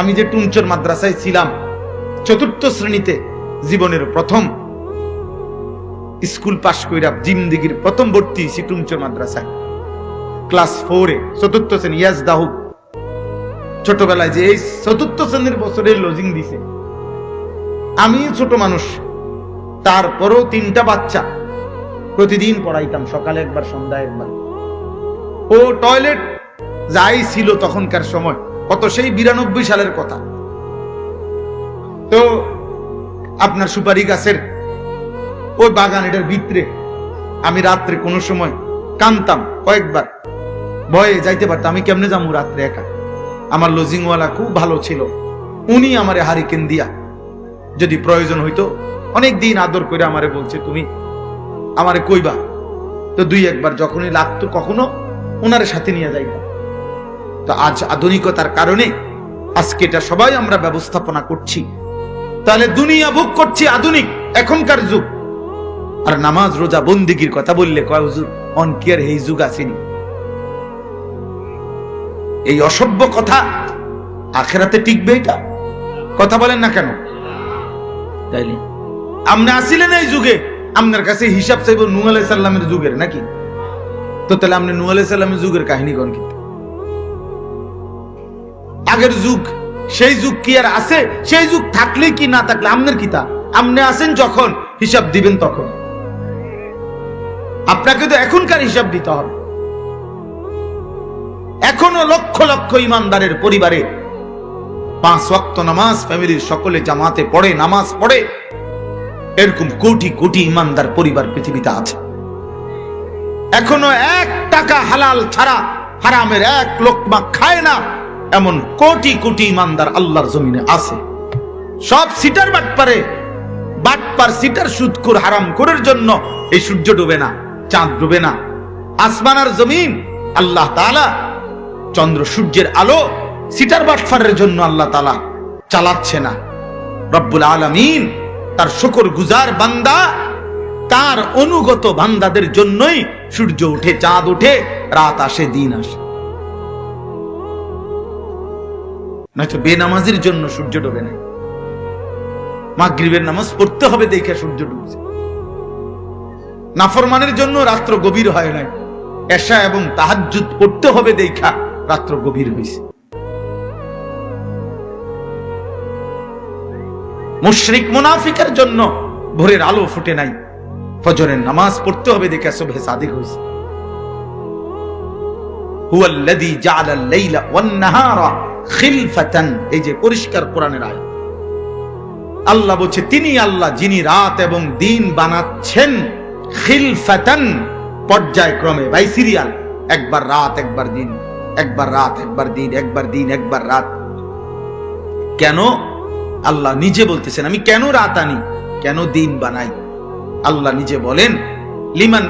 আমি যে টুনচর মাদ্রাসায় ছিলাম, চতুর্থ শ্রেণীতে জীবনের প্রথম স্কুল পাশ কইরা জিমদিগির প্রথম ভর্তি হয়েছি টুনচর মাদ্রাসায়। ক্লাস ফোরে, চতুর্থ শ্রেণি ইয়াজ দাহু ছোটবেলায় যে এই চতুর্থ শ্রেণির বছরে লজিং দিছে। আমি ছোট মানুষ, তারপরও তিনটা বাচ্চা প্রতিদিন পড়াইতাম, সকালে একবার, সন্ধ্যায় একবার। ও টয়লেট যাই ছিল তখনকার সময় কত সেই বিরানব্বই সালের কথা। তো আপনার সুপারি গাছের ওই বাগান এটার ভিতরে আমি রাত্রে কোনো সময় কানতাম কয়েকবার। ভয়ে যাইতে পারতাম, আমি কেমনে যাব রাত্রে একা? আমার লজিংওয়ালা খুব ভালো ছিল। উনি আমারে হারিকেন দিয়া যদি প্রয়োজন হইতো অনেক দিন আদর করে আমারে বলছে, তুমি আমারে কইবা। তো দুই একবার যখনই লাগতো কখনো ওনার সাথে নিয়ে যাইতাম। তো আজ আধুনিকতার কারণে আজকে এটা সবাই আমরা ব্যবস্থাপনা করছি। তাহলে দুনিয়া ভোগ করছি আধুনিক এখনকার যুগ। আর নামাজ রোজা বন্দিগির কথা বললে কয় হুজুর অন কি এই যুগ আসেনি? এই অসভ্য কথা আখেরাতে টিকবে এটা? কথা বলেন না কেন? তাইলে? আপনি আসিলেন এই যুগে আপনার কাছে হিসাব চাইব নু আলাই সাল্লামের যুগের নাকি? তো তাহলে আপনি নু যুগের কাহিনী কোন কি? আগের যুগ, সেই যুগ কি আর আছে? সেই যুগ থাকলে কি না থাকলে? আপনার কি তা? আপনি আছেন যখন, হিসাব দিবেন তখন। আপনাকে তো এখনকার হিসাব দিতে হবে। এখনও লক্ষ লক্ষ ইমানদারের পরিবারে পাঁচ ওয়াক্ত নামাজ ফ্যামিলির সকলে জামাতে পড়ে, নামাজ পড়ে। এরকম কোটি কোটি ইমানদার পরিবার পৃথিবীতে আছে। এখনও এক টাকা হালাল ছাড়া হারামের এক লোকমা খায় না। এমন কোটি কোটি ইমানদার আল্লাহর জমিনে আছে। সব সিটার বাটপারে, বাটপার সিটার সুদকুর হারাম করার জন্য এই সূর্য ডুবে না, চাঁদ ডুবে না। আসমান আর জমিন, আল্লাহ তাআলা চন্দ্র সূর্যের আলো সিটার বাটফারের জন্য আল্লাহ তালা চালাচ্ছে না। রব্বুল আলামিন তার শকর গুজার বান্দা, তার অনুগত বান্দাদের জন্যই সূর্য উঠে, চাঁদ উঠে, রাত আসে, দিন আসে। নয়তো বেনামাজির জন্য সূর্য ডোবে না মাগরিবের নামাজ পড়তে হবে দেখে সূর্য ডুবছে। নাফরমানের জন্য রাত্র গভীর হয় নাই। এশা এবং তাহাজ্জুদ পড়তে হবে দেখা রাত্র গভীর হয়েছে মুশরিক মুনাফিকের জন্য ভোরের আলো ফুটে নাই। ফজরের নামাজ পড়তে হবে দেখে সুবহে সাদিক হয়েছে হুয়াল্লাযী জাআলাল লাইলা ওয়ান নাহারা খিলফাতান, এই যে পরিষ্কার কোরআনের আয়াত। আল্লাহ বলছে, তিনি আল্লাহ, যিনি রাত এবং দিন বানাচ্ছেন, খিলফাতান পর্যায়ক্রমে বাই সিরিয়াল একবার রাত, একবার দিন, একবার রাত, একবার দিন একবার দিন, একবার রাত। কেন? আল্লাহ নিজে বলতেছেন, আমি কেন রাত আনি? কেন দিন বানাই? আল্লাহ নিজে বলেন, লিমান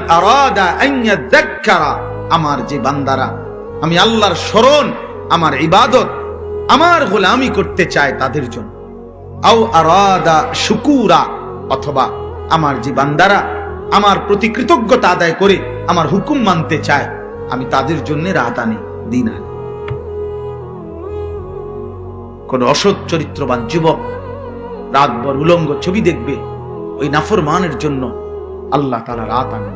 আমার যে বান্দারা, আমি আল্লাহর স্মরণ, আমার ইবাদত আমার গোলামি করতে চায় তাদের জন্য। আও আরাদা শুকুরা, অথবা আমার যে বান্দারা আমার প্রতি কৃতজ্ঞতা আদায় করে আমার হুকুম মানতে চায়, আমি তাদের জন্য রাত আনি, দিন আনি। কোন অসৎ চরিত্রবান যুবক রাতভর উলঙ্গ ছবি দেখবে, ওই নাফরমানের জন্য আল্লাহ তালা রাত আনে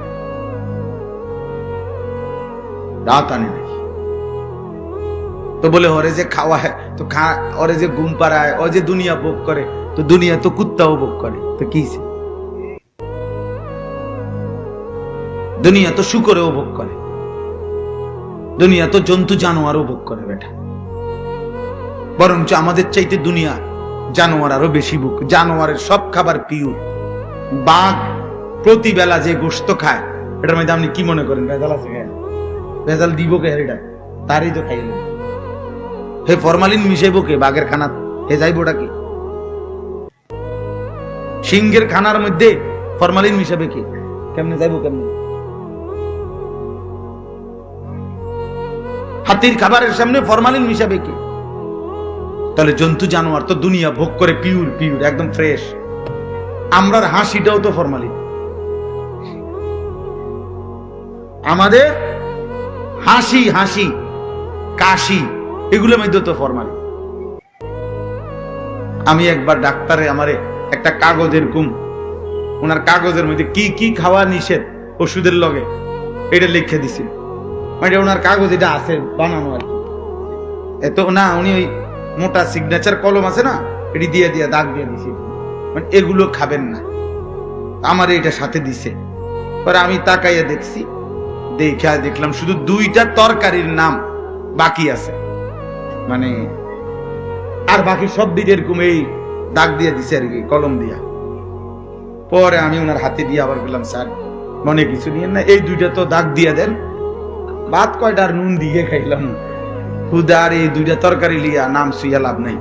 রাত আনে নাই তো বলে, ওরে যে খাওয়া হয়, তো খা, ওরে যে ঘুম পাড়ায় ও যে দুনিয়া ভোগ করে, তো দুনিয়া তো কুত্তাও ভোগ করে। তো কি দুনিয়া তো শুকরেও ভোগ করে। দুনিয়া তো জন্তু জানোয়ারও ভোগ করে, বেটা। বরঞ্চ আমাদের চাইতে দুনিয়া জানোয়ার আরও বেশি বুক জানোয়ারের সব খাবার পিওর বাঘ প্রতি বেলা যে গোস্ত খায়, এটার মধ্যে আপনি কি মনে করেন? ভেজাল আছে ভেজাল দিব কে? এটা তারই তো খাইলেন। হে ফরমালিন মিশাইব কে? বাঘের খানা হে যাইবোটা কি? সিংহের খানার মধ্যে ফরমালিন মিশাবে কি? কেমনে যাইব কেমনে? হাতির খাবারের সামনে ফরমালিন মিশাবে কি? তাহলে জন্তু জানোয়ার তো দুনিয়া ভোগ করে পিউর পিউর, একদম ফ্রেশ। আমরার হাসিটাও তো ফরমালিন। আমাদের হাসি হাসি, কাশি। এগুলোর মধ্যে তো ফরমালিন আমি একবার ডাক্তারে আমারে একটা কাগজের কুম ওনার কাগজের মধ্যে কি কি খাওয়া নিষেধ ওষুধের লগে, এটা লিখে দিছিল মানে ওনার কাগজ এটা আছে বানানো আর এত না, উনি ওই মোটা সিগনেচার কলম আছে না, এটি দিয়ে দিয়ে দাগ দিয়ে দিছি। মানে এগুলো খাবেন না। আমার এটা সাথে দিছে। পরে আমি তাকাইয়া দেখছি দেখা দেখলাম শুধু দুইটা তরকারির নাম বাকি আছে। মানে আর বাকি সব দিকে এরকম এই দাগ দিয়ে দিছে আর কি, কলম দিয়া। পরে আমি ওনার হাতে দিয়ে আবার বললাম, স্যার, মনে কিছু নিয়েন না, এই দুইটা তো দাগ দিয়ে দেন। ভাত কয়টা আর নুন দিয়ে খাইলাম। হুদার, এই দুইটা তরকারি লিয়া নাম সুইয়া লাভ নাই।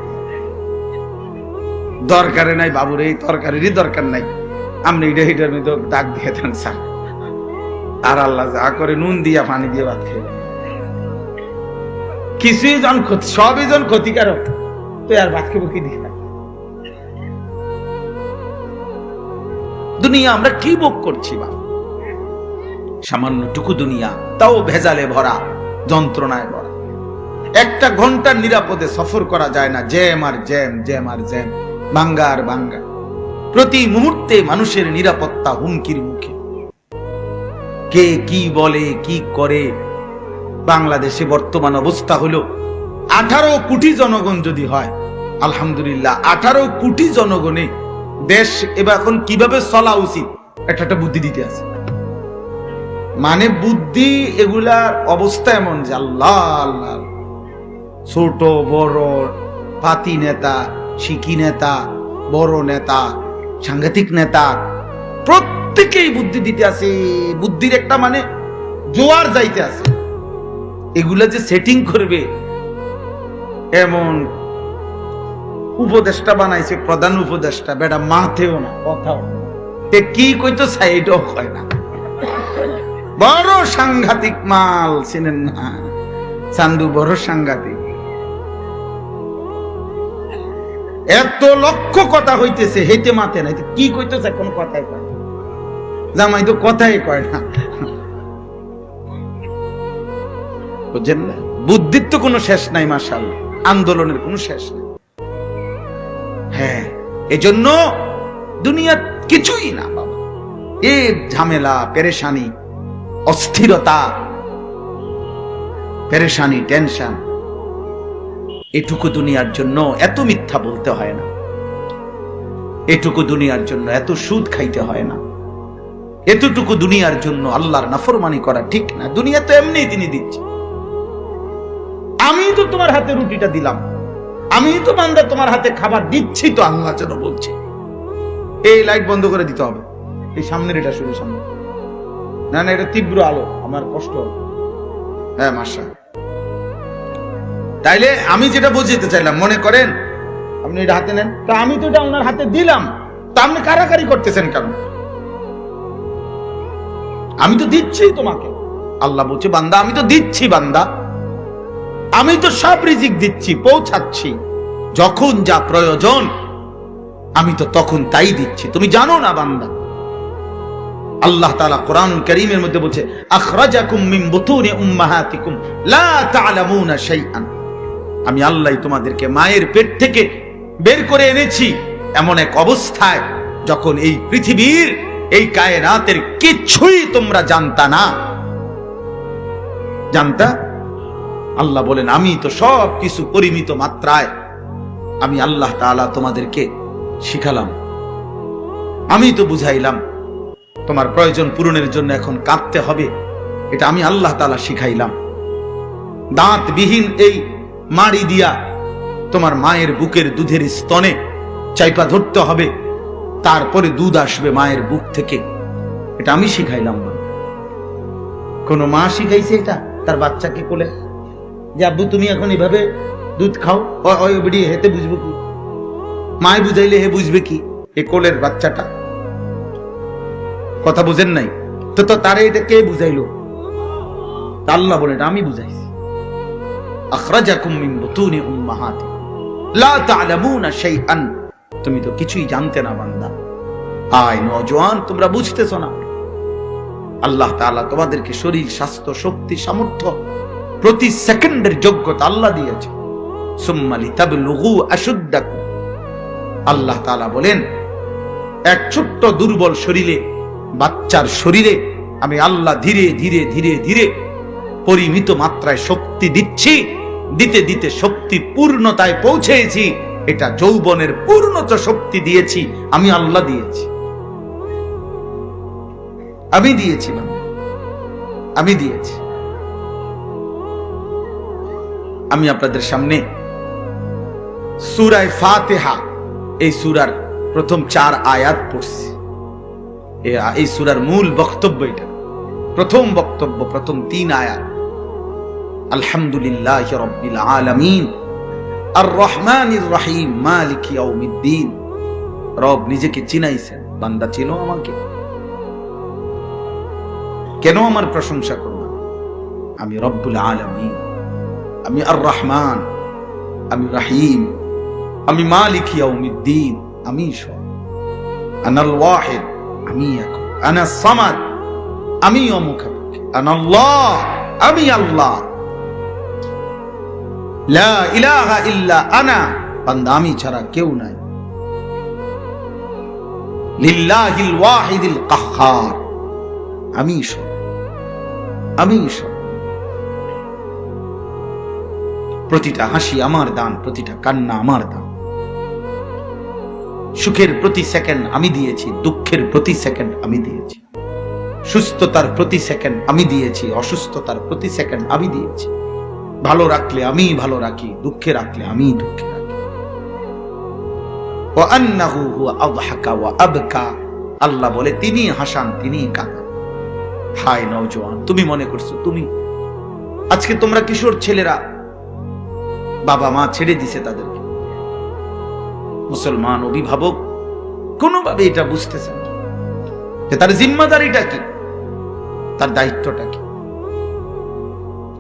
দরকারে নাই বাবুর, এই তরকারিরই দরকার নাই। আপনি এটা, এটার মধ্যে দাগ দিয়ে দেন, স্যার। আর আল্লাহ যা করে নুন দিয়া পানি দিয়ে ভাত খেয়ে কিছুই জন ক্ষতি, সবই জন ক্ষতিকারক। তো আর ভাত খেবো কি দিয়ে দুনিয়া আমরা কি ভোগ করছি বা? সামান্যটুকু দুনিয়া, তাও ভেজালে ভরা, যন্ত্রণায় ভরা। একটা ঘণ্টার নিরাপদে সফর করা যায় না, জ্যাম আর জ্যাম জ্যাম আর জ্যাম, বাঙ্গা আর বাঙ্গা। প্রতি মুহূর্তে মানুষের নিরাপত্তা হুমকির মুখে। কে কি বলে, কি করে বাংলাদেশে বর্তমান অবস্থা হলো, আঠারো কোটি জনগণ যদি হয়, আলহামদুলিল্লাহ, আঠারো কোটি জনগণে দেশ এবার এখন কীভাবে চলা উচিত একটা একটা বুদ্ধি দিতে আছে। মানে বুদ্ধি এগুলার অবস্থা এমন যে আল্লাহ আল্লাহ। ছোট, বড়, পাতি নেতা শিকি নেতা, বড় নেতা, সাংঘাতিক নেতা, প্রত্যেকেই বুদ্ধি দিতে আছে, বুদ্ধির একটা মানে জোয়ার যাইতে আছে। এগুলা যে সেটিং করবে, এমন উপদেষ্টা বানাইছে, প্রধান উপদেষ্টা, বেটা মাথেও না, কথাও কি কইতো সাইডও হয় না। বড় সাংঘাতিক মাল, চিনেন না? চান্দু, বড় সাংঘাতিক। এত লক্ষ কথা হইতেছে, হেঁটে মাথে তো কি কইতেছে কোন কথাই কয় না। জামাই তো কথাই কয় না। বুঝছেন? না বুদ্ধির তো কোনো শেষ নাই মার্শাল আন্দোলনের কোনো শেষ নাই। হ্যাঁ এজন্য দুনিয়া কিছুই না, বাবা। এ ঝামেলা, পেরেশানি, অস্থিরতা, পেরেশানি, টেনশন, এটুকু দুনিয়ার জন্য এত মিথ্যা বলতে হয় না। এটুকু দুনিয়ার জন্য এত সুদ খাইতে হয় না। এতটুকু দুনিয়ার জন্য আল্লাহর নাফরমানি করা ঠিক না। দুনিয়া তো এমনি তিনি দিচ্ছে। আমি তো তোমার হাতে রুটিটা দিলাম। আমি তো বান্দা তোমার হাতে খাবার দিচ্ছি তো, আল্লাহ যেন বলছে। এই লাইট বন্ধ করে দিতে হবে। এই সামনের এটা শুধু সামনে। না না, এটা তীব্র আলো। আমার কষ্ট হ্যাঁ মাসা তাইলে আমি যেটা বুঝতে চাইলাম, মনে করেন, আপনি এটা হাতে নেন। তা আমি তো এটা ওনার হাতে দিলাম। তা আপনি কারাকারি করতেছেন কেন? আমি তো দিচ্ছি তোমাকে। আল্লাহ বলছে, বান্দা, আমি তো দিচ্ছি, বান্দা। আমি তো সব রিজিক দিচ্ছি, পৌঁছাচ্ছি। যখন যা প্রয়োজন, আমি তো তখন তাই দিচ্ছি। তুমি জানো না, বান্দা? আল্লাহ তাআলা কোরআন করিমের মধ্যে বলছে আমি আল্লাহ তোমাদেরকে মায়ের পেট থেকে বের করে এনেছি এমন এক অবস্থায় যখন এই পৃথিবীর, এই কায়নাতের কিছুই তোমরা জানতা না। জানতা? আল্লাহ বলেন, আমি তো সব কিছু পরিমিত মাত্রায় আমি আল্লাহ তাআলা তোমাদেরকে শিখালাম। আমি তো বুঝাইলাম, তোমার প্রয়োজন পূরণের জন্য এখন কাঁদতে হবে, এটা আমি আল্লাহ তাআলা শিখাইলাম। দাঁত বিহীন এই মাড়ি দিয়া তোমার মায়ের বুকের দুধের স্তনে চাইপা ধরতে হবে, তারপরে দুধ আসবে মায়ের বুক থেকে। এটা আমি শিখাইলাম। না কোন মা শিখাইছে এটা? তার বাচ্চাকে কোলে? যে আব্বু, তুমি এখন এভাবে দুধ খাও? হেতে বুঝব কি? মায় বুঝাইলে হে বুঝবে কি? এ কোলের বাচ্চাটা। কথা বুঝেন নাই? তো তো তারে এটা কে বুঝাইলো? আল্লাহ বলে আমি বুঝাইছি। আখরাজাকুম মিন বুতুনি লা শাইআন। তুমি তো কিছুই জানতে না, বান্দা। আয় নওজোয়ান, তোমরা বুঝতেছো না। আল্লাহ তাআলা তোমাদেরকে শরীর, স্বাস্থ্য, শক্তি, সামর্থ্য প্রতি সেকেন্ডের যোগ্যতা আল্লাহ দিয়েছে। সুম্মা লিতাবলুগু আশুদ্দাকুম আল্লাহ তাআলা বলেন, এক ছোট্ট দুর্বল শরীরে, বাচ্চার শরীরে আমি আল্লাহ ধীরে ধীরে ধীরে ধীরে পরিমিত মাত্রায় শক্তি দিচ্ছি, দিতে দিতে শক্তি পূর্ণতায় পৌঁছেছি, এটা যৌবনের পূর্ণত শক্তি দিয়েছি, আমি আল্লাহ দিয়েছি। আমি দিয়েছি বান্দা। আমি দিয়েছি। আমি আপনাদের সামনে সুরায় ফাতেহা, এই সুরার প্রথম চার আয়াত পড়ছি। এই সুরার মূল বক্তব্য এটা। প্রথম বক্তব্য, প্রথম তিন আয়াত। আলহামদুলিল্লাহ রব্বিল আলামিন। আর রহমানির রহিম, মালিক ইয়াউমিদ্দিন। রব নিজেকে চিনাইছেন। বান্দা চিনো আমাকে। কেন আমার প্রশংসা করব আমি রব্বুল আলামিন। আমি আর রহমান আমি রাহিম আমি মালিক ইয়াউমিদ্দিন আমি সব আনাল ওয়াহিদ আমি এক আনা সামাদ আমি অমুখাপেক্ষী আনাল্লাহ আমি আল্লাহ লা ইলাহা ইল্লা আনা বান্দা আমি ছাড়া কেউ নাই লিল্লাহিল ওয়াহিদিল কাহ্হার আমি ঈশ্বর আমি ঈশ্বর প্রতিটা হাসি আমার দান, প্রতিটা কান্না আমার দান। সুখের প্রতি সেকেন্ড আমি দিয়েছি, দুঃখের প্রতি সেকেন্ড আমি দিয়েছি। সুস্থতার প্রতি সেকেন্ড আমি দিয়েছি, অসুস্থতার প্রতি সেকেন্ড আমি দিয়েছি। ভালো রাখলে আমি ভালো রাখি, দুঃখে রাখলে আমি দুঃখে রাখি। ও আল্লাহ বলে তিনি হাসান তিনি কাঁদান হায় নওজোয়ান, তুমি মনে করছ তুমি? আজকে তোমরা কিশোর ছেলেরা বাবা মা ছেড়ে দিছে তাদেরকে। মুসলমান অভিভাবক কোনোভাবে এটা বুঝতেছেন না যে তার জিম্মাদারিটা কি, তার দায়িত্বটা কি।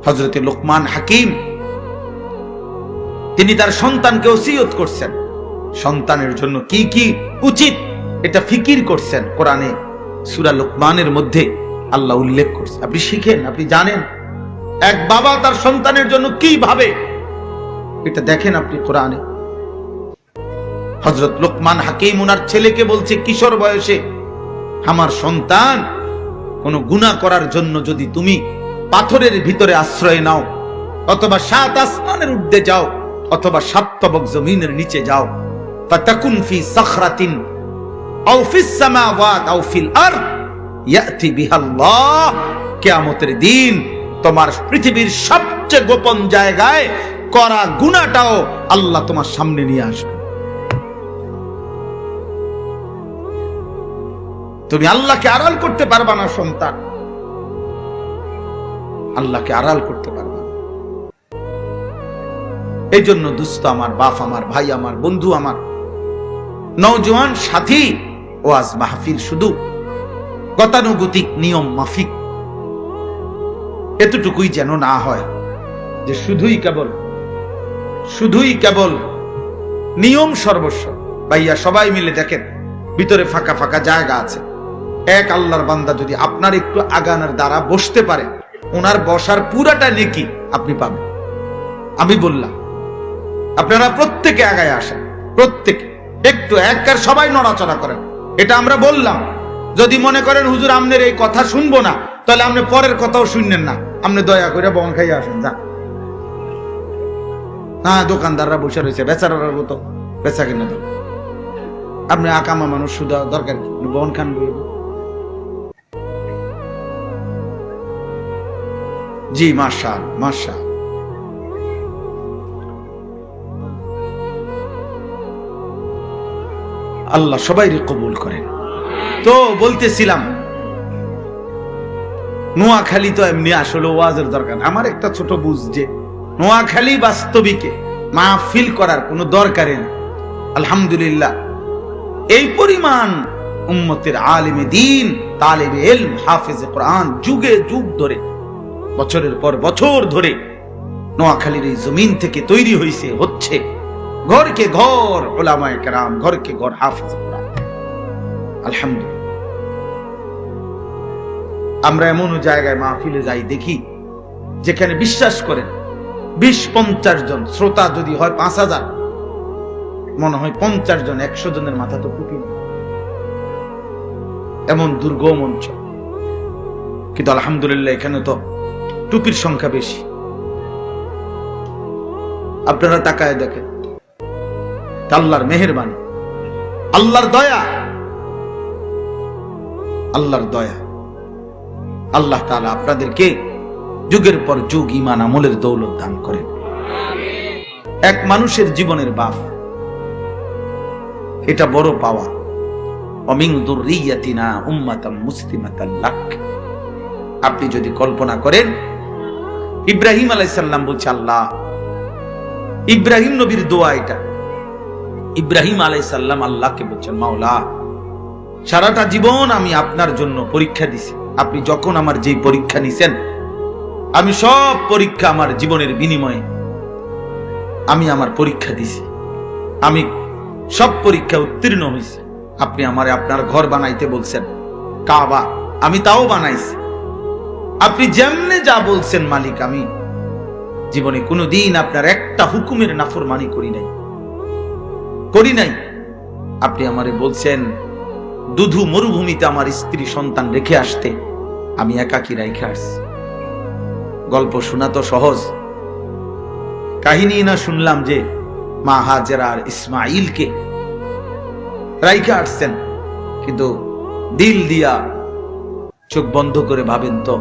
হজরতে লোকমান হাকিম, তিনি তার সন্তানকে ওসিয়ত করছেন। সন্তানের জন্য কি কি উচিত এটা ফিকির করছেন কোরআনে, সুরা লোকমানের মধ্যে আল্লাহ উল্লেখ করছে আপনি শিখেন, আপনি জানেন। এক বাবা তার সন্তানের জন্য কি ভাবে এটা দেখেন আপনি কোরআনে। হজরত লোকমান হাকিম উনার ছেলেকে বলছে, কিশোর বয়সে আমার সন্তান, কোনো গুণা করার জন্য যদি তুমি পাথরের ভিতরে আশ্রয় নাও, অথবা সাত আসমানের ঊর্ধ্বে যাও, অথবা সাতবক জমিনের নিচে যাও, ফাতাকুন দিন তোমার পৃথিবীর সবচেয়ে গোপন জায়গায় করা গুনাহটাও আল্লাহ তোমার সামনে নিয়ে আসবে। তুমি আল্লাহকে আড়াল করতে পারবা না, সন্তান। আল্লাহকে আড়াল করতে পারবা এই জন্য দুস্থ আমার, বাপ আমার, ভাই আমার, বন্ধু আমার, নওজোয়ান, সাথী, ওয়াজ মাহফিল শুধু গতানুগতিক নিয়ম মাফিক, এতটুকুই যেন না হয় যে শুধুই কেবল শুধুই কেবল নিয়ম সর্বস্ব। ভাইয়া, সবাই মিলে দেখেন, ভিতরে ফাঁকা ফাঁকা জায়গা আছে। এক আল্লাহর বান্দা যদি আপনার একটু আগানার দ্বারা বসতে পারে ওনার বসার পুরাটা নেকি আপনি পাবেন। আমি বললাম, আপনারা প্রত্যেকে আগায় আসেন, প্রত্যেকে। একটু একবার সবাই নড়াচড়া করেন। এটা আমরা বললাম। যদি মনে করেন, হুজুর আমনের এই কথা শুনব না, তাহলে আপনি পরের কথাও শুনলেন না। আপনি দয়া করে বন খাইয়ে আসেন যা হ্যাঁ দোকানদাররা বসে রয়েছে বেচারার মতো। বেচা কিনে দাও আপনি আকামা মানুষ শুধু দরকার কি? বন খান বলব জি, মার্শাল মার্শাল। আল্লাহ সবাই কবুল করেন। তো বলতেছিলাম, নোয়াখালী তো এমনি আসলে ওয়াজের দরকার আমার একটা ছোট বুঝ যে নোয়াখালী বাস্তবিকে মাহফিল করার কোনো দরকারে নেই আলহামদুলিল্লাহ। এই পরিমাণ উম্মতের আলিমে দিন, তালেবে এলম হাফেজে কোরআন যুগে যুগ ধরে, বছরের পর বছর ধরে নোয়াখালীর এই জমিন থেকে তৈরি হয়েছে হচ্ছে ঘরকে ঘর ওলামায় কেরাম, ঘরকে ঘর, হাফেজ কোরআন। আলহামদুলিল্লাহ। আমরা এমনও জায়গায় মাহফিলে যাই দেখি, যেখানে বিশ্বাস করেন বিশ পঞ্চাশ জন। শ্রোতা যদি হয় পাঁচ হাজার। মনে হয় পঞ্চাশ জন, একশো জনের মাথা তো টুপি। এমন দুর্গম অঞ্চল কিন্তু আলহামদুলিল্লাহ এখানে তো টুপির সংখ্যা বেশি। আপনারা তাকায় দেখেন। আল্লাহর মেহেরবানি। আল্লাহর দয়া। আল্লাহর দয়া। আল্লাহ তাআলা আপনাদেরকে যুগের পর যুগ ইমান আমলের দৌলত দান করেন। এক মানুষের জীবনের বাপ। এটা বড় পাওয়া। অমিং দুর্রিয়াতিনা উম্মাতাম মুসলিমাতাল লাক। আপনি যদি কল্পনা করেন, ইব্রাহিম আলাইসাল্লাম বলছে, আল্লাহ, ইব্রাহিম নবীর দোয়া এটা। ইব্রাহিম আলাইসাল্লাম আল্লাহকে বলছেন মাওলা, সারাটা জীবন আমি আপনার জন্য পরীক্ষা দিছি। আপনি যখন আমার যেই পরীক্ষা নিছেন আমি সব পরীক্ষা আমার জীবনের বিনিময়ে, আমি আমার পরীক্ষা দিছি। আমি সব পরীক্ষা উত্তীর্ণ হয়েছে আপনি আমারে আপনার ঘর বানাইতে বলছেন, কাবা, আমি তাও বানাইছি। আপনি যেমনে যা বলছেন মালিক, আমি জীবনে কোনোদিন আপনার একটা হুকুমের নাফরমানি করি নাই। করি নাই। আপনি আমারে বলছেন, দুধু মরুভূমিতে আমার স্ত্রী সন্তান রেখে আসতে, আমি একাকি রাইখে আসছি। গল্প শোনা তো সহজ। কাহিনী না শুনলাম যে মা হাজেরা আর ইসমাইলকে রাইখে আসছেন কিন্তু দিল দিয়া চোখ বন্ধ করে ভাবেন তো,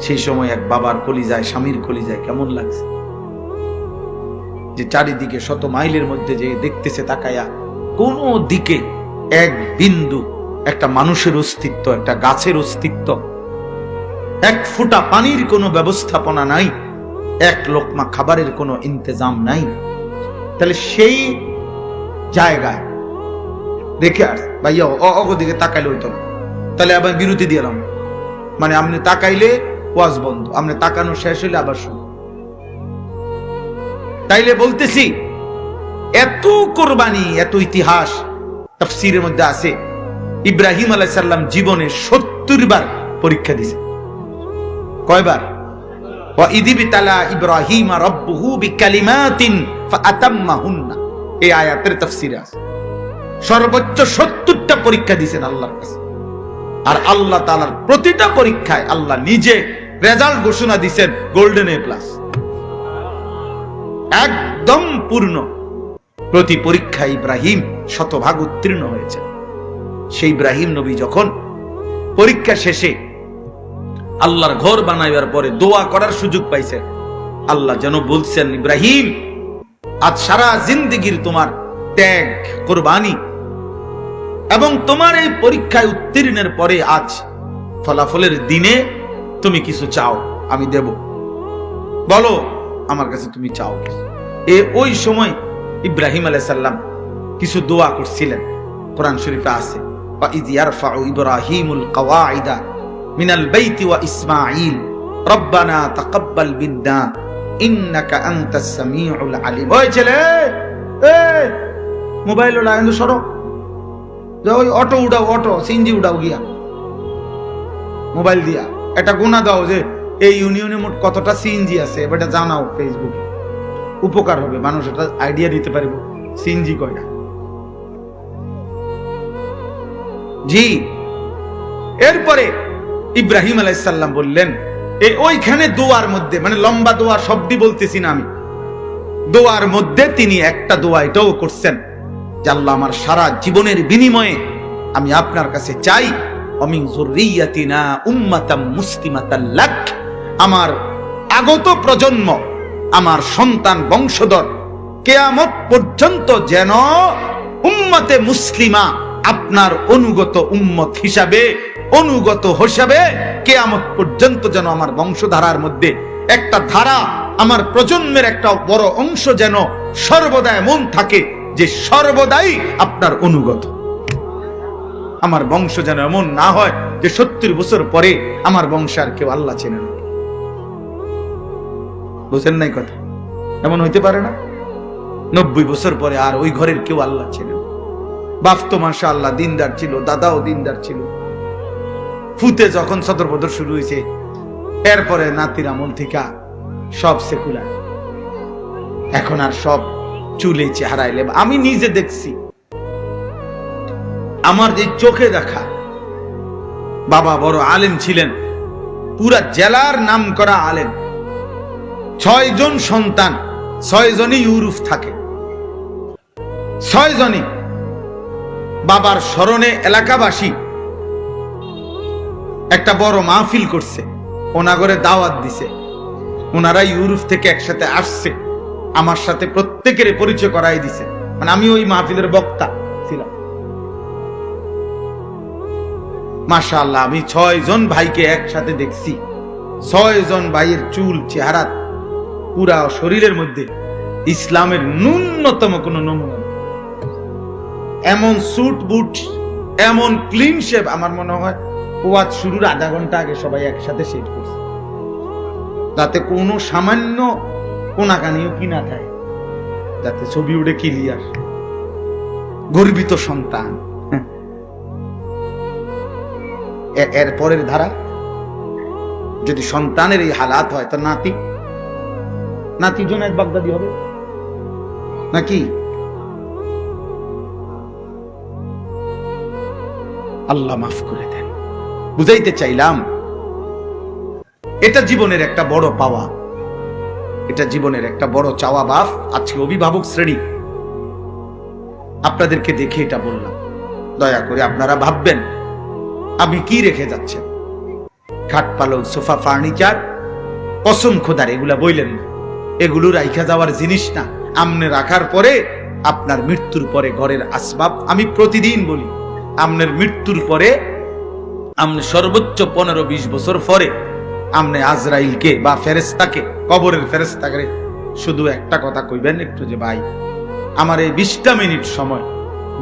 সেই সময় এক বাবার কলিজায়, স্বামীর কলিজায় কেমন লাগছে? যে চারিদিকে শত মাইলের মধ্যে যে দেখতেছে তাকায়া কোন দিকে এক বিন্দু একটা মানুষের অস্তিত্ব, একটা গাছের অস্তিত্ব এক ফুটা পানির কোনো ব্যবস্থাপনা নাই, এক লোকমা খাবারের কোনো ইন্তজাম নাই। তাহলে সেই জায়গায় রেখে আর, ভাইয়া অগদিকে তাকাইলে হইতো না। তাহলে আবার বিরতি দিলাম মানে আপনি তাকাইলে ওয়াজ বন্ধ, আপনি তাকানো শেষ হইলে আবার শুরু তাইলে বলতেছি, এত কোরবানি, এত ইতিহাস তফসিরের মধ্যে আছে। ইব্রাহিম আলাইসাল্লাম জীবনে সত্তর বার পরীক্ষা দিছে কয়বার? ইব্রাহিম এই আয়াতের তাফসীরে আছে। সর্বোচ্চ সত্তরটা পরীক্ষা দিয়েছেন আল্লাহর কাছে। আর আল্লাহ তাআলার প্রতিটা পরীক্ষায় আল্লাহ নিজে রেজাল্ট ঘোষণা দিছেন গোল্ডেন এ প্লাস। একদম পূর্ণ। প্রতি পরীক্ষা ইব্রাহিম শতভাগ উত্তীর্ণ হয়েছে সেই ইব্রাহিম নবী যখন পরীক্ষা শেষে আল্লাহর ঘর বানাইবার পরে দোয়া করার সুযোগ পাইছে। আল্লাহ যেন বলছেন, ইব্রাহিম, আজ সারা জিন্দিগির তোমার ত্যাগ, কোরবানি এবং তোমার এই পরীক্ষায় উত্তীর্ণের পরে আজ ফলাফলের দিনে তুমি কিছু চাও, আমি দেব। বলো, আমার কাছে তুমি চাও এ ওই সময় ইব্রাহিম আলাই সাল্লাম কিছু দোয়া করছিলেন। কোরআন শরীফে আছে ইব্রাহিমুল কওয়াইদা মিনাল বাইতি ওয়া ইসমাঈল। রব্বানা তাকাব্বাল মিন্না, ইন্নাকা আনতাস সামিউল আলিম। ওই ছেলে এই মোবাইল ওলা, কিন্তু সরো। ওই অটো উড়াও, অটো সিনজি উড়াও গিয়া। মোবাইল দিয়া। এটা গুণা দাও যে, এই ইউনিয়নে মোট কতটা সিনজি আছে এবার জানাও ফেসবুক উপকার হবে, মানুষ এটা আইডিয়া দিতে পারব সিনজি কয়টা। জি। এরপরে ইব্রাহিম আলাইসাল্লাম বললেন এই ওইখানে দোয়ার মধ্যে মানে লম্বা দোয়া শব্দই বলতেছি না আমি, দোয়ার মধ্যে তিনি একটা দোয়া এটাও করছেন, যে আমার সারা জীবনের বিনিময়ে আমি আপনার কাছে চাই, অমিন জুররিয়াতিনা উম্মাতাম মুসলিমাতাল লাক, আমার আগত প্রজন্ম, আমার সন্তান বংশধর, কেয়ামত পর্যন্ত যেন উম্মতে মুসলিমা আপনার অনুগত উম্মত হিসাবে অনুগত হিসাবে কেয়ামত পর্যন্ত যেন আমার বংশধারার মধ্যে একটা ধারা, আমার প্রজন্মের একটা বড় অংশ যেন সর্বদা এমন থাকে যে সর্বদাই আপনার অনুগত। আমার বংশ যেন এমন না হয় যে সত্তর বছর পরে আমার বংশ আর কেউ আল্লাহ চেনে না। বুঝেন নাই কথা? এমন হইতে পারে না? নব্বই বছর পরে আর ওই ঘরের কেউ আল্লাহ চেনে না। বাপ মাসা আল্লাহ দিনদার ছিল, দাদাও দিনদার ছিল। ফুতে যখন সদর বদর শুরু হয়েছে, এরপরে নাতির আমল থেকে সব সেকুলার। এখন আর সব চুলে চেহারা এলে আমি নিজে দেখছি। আমার যে চোখে দেখা, বাবা বড় আলেম ছিলেন, পুরা জেলার নাম করা আলেম। ছয় জন সন্তান, ছয় জনই ইউরোপ থাকে। ছয় জনই বাবার স্মরণে এলাকাবাসী একটা বড় মাহফিল করছে। ওনাগরে দাওয়াত দিছে। ওনারা ইউরোপ থেকে একসাথে আসছে। আমার সাথে প্রত্যেকের পরিচয় করাই দিছে। মানে আমি ওই মাহফিলের বক্তা ছিলাম। মাশাআল্লাহ, আমি ছয় জন ভাইকে একসাথে দেখছি। ছয় জন ভাইয়ের চুল, চেহারা পুরা শরীরের মধ্যে ইসলামের ন্যূনতম কোন নমুনা। এমন স্যুট বুট এমন ক্লিন শেপ আমার মনে হয় ওয়াজ শুরুর আধা ঘণ্টা আগে সবাই একসাথে সেট করছে। যাতে কোনো সামান্য কোনাকানিও কি না থাকে, যাতে ছবি উঠে ক্লিয়ার। গর্বিত সন্তান। এর পরের ধারা, যদি সন্তানের এই হালাত হয়, তো নাতি নাতি জনের বাগদাদি হবে। নাকি? আল্লাহ মাফ করে দেন। বুঝাইতে চাইলাম, এটা জীবনের একটা বড় পাওয়া। এটা জীবনের একটা বড় চাওয়া বাপ, আজকে অভিভাবক শ্রেণি। আপনাদেরকে দেখে এটা বললাম। দয়া করে আপনারা ভাববেন, আমি কি রেখে যাচ্ছেন? খাট পালং, সোফা, ফার্নিচার, কসম খোদার, এগুলা বইলেন না। এগুলো রাইখা যাওয়ার জিনিস না। আমনে রাখার পরে আপনার মৃত্যুর পরে ঘরের আসবাব আমি প্রতিদিন বলি। আমনের মৃত্যুর পরে আমনে সর্বোচ্চ পনেরো বিশ বছর পরে আমনে আজরাইলকে বা ফেরেস্তাকে কবরের ফেরেস্তাকে শুধু একটা কথা কইবেন একটু যে, ভাই, আমার এই বিশটা মিনিট সময়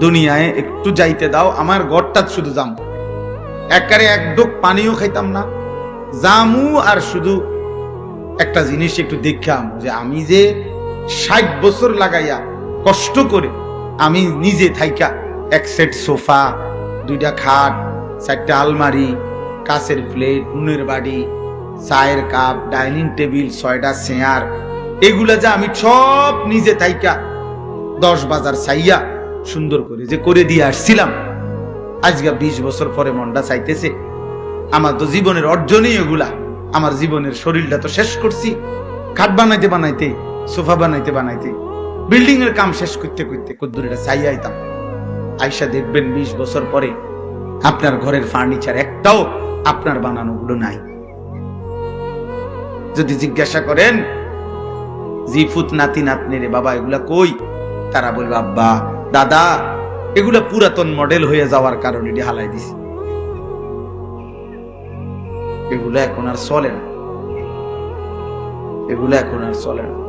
দুনিয়ায় একটু যাইতে দাও, আমার ঘরটা শুধু যাম একারে এক ডোক পানিও খাইতাম না। জামু আর শুধু একটা জিনিস একটু দেখাম যে, আমি যে ষাট বছর লাগাইয়া কষ্ট করে আমি নিজে থাইকা এক সেট সোফা, দুইটা খাট চারটা আলমারি কাছের প্লেট নুনের বাড়ি চায়ের কাপ, ডাইনিং টেবিল, ছয়টা চেয়ার, এগুলা যে আমি সব নিজে থাইকা দশ বাজার চাইয়া সুন্দর করে যে করে দিয়ে আসছিলাম। আজকে বিশ বছর পরে মনটা চাইতেছে, আমার তো জীবনের অর্জনই এগুলা। আমার জীবনের শরীরটা তো শেষ করছি। খাট বানাইতে বানাইতে, সোফা বানাইতে বানাইতে বিল্ডিং এর কাম শেষ করতে করতে কদ্দুর এটা চাই আইতাম। আইসা দেখবেন বিশ বছর পরে আপনার ঘরের ফার্নিচার একটাও আপনার বানানো গুলো নাই। যদি জিজ্ঞাসা করেন, জিফুত নাতি নাতনি রে বাবা, এগুলা কই? তারা বলবে, আব্বা, দাদা, এগুলা পুরাতন মডেল হয়ে যাওয়ার কারণে এটি হালাই দিছি। এগুলো এখন আর চলে না। এগুলো এখন আর চলে না।